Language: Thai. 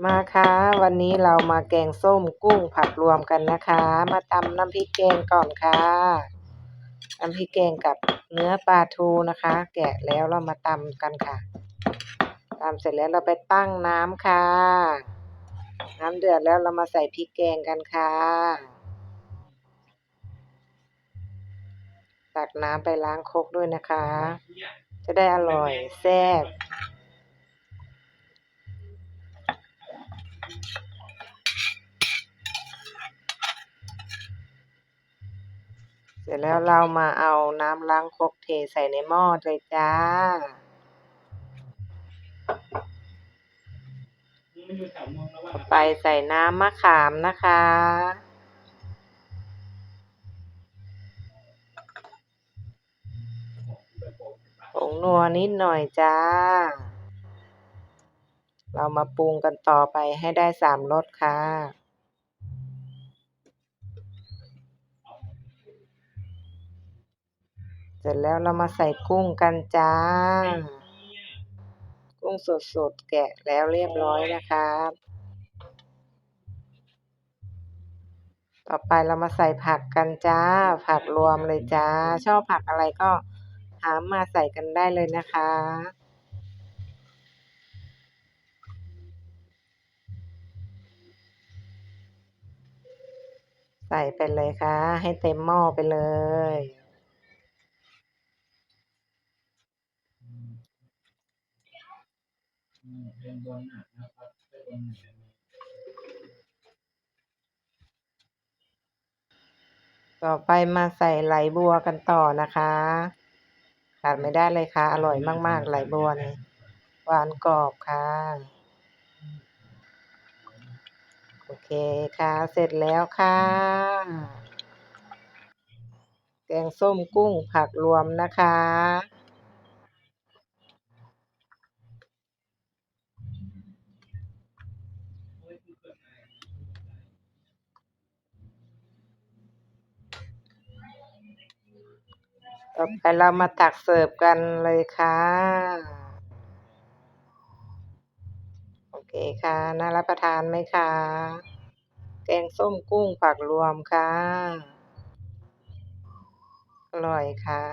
มาค่ะ วันนี้เรามาแกงส้มกุ้งผักรวมกันนะคะ มาตำน้ำพริกแกงก่อนค่ะ น้ำพริกแกงกับเนื้อปลาทูนะคะ แกะแล้วเรามาตำกันค่ะตำเสร็จแล้วเราไปตั้งน้ำค่ะ น้ำเดือดแล้วเรามาใส่พริกแกงกันค่ะ ตักน้ำไปล้างครกด้วยนะคะ จะได้อร่อยแซ่บ เสร็จแล้วเรามาเอาน้ำล้างครกเทใส่ในหม้อเลยจ้าต่อไปใส่น้ำมะขามนะคะ ผงนัวนิดหน่อยจ้า เรามาปรุงกันต่อไปให้ได้สามรสค่ะ เสร็จแล้วเรามาใส่กุ้งกันจ้า กุ้งสดๆแกะแล้วเรียบร้อยนะครับ ต่อไปเรามาใส่ผักกันจ้า ผักรวมเลยจ้า ชอบผักอะไรก็หามาใส่กันได้เลยนะคะใส่ไปเลยค่ะ ให้เต็มหม้อไปเลย ต่อไปมาใส่ไหลบัวกันต่อนะคะ ขาดไม่ได้เลยค่ะ อร่อยมาก ๆ ไหลบัวนี่หวานกรอบค่ะ โอเคค่ะ เสร็จแล้วค่ะ แกงส้มกุ้งผักรวมนะคะ ต่อไปเรามาตักเสิร์ฟกันเลยค่ะ โอเคค่ะ น่ารับประทานไหมคะ แกงส้มกุ้งผักรวมค่ะ อร่อยค่ะ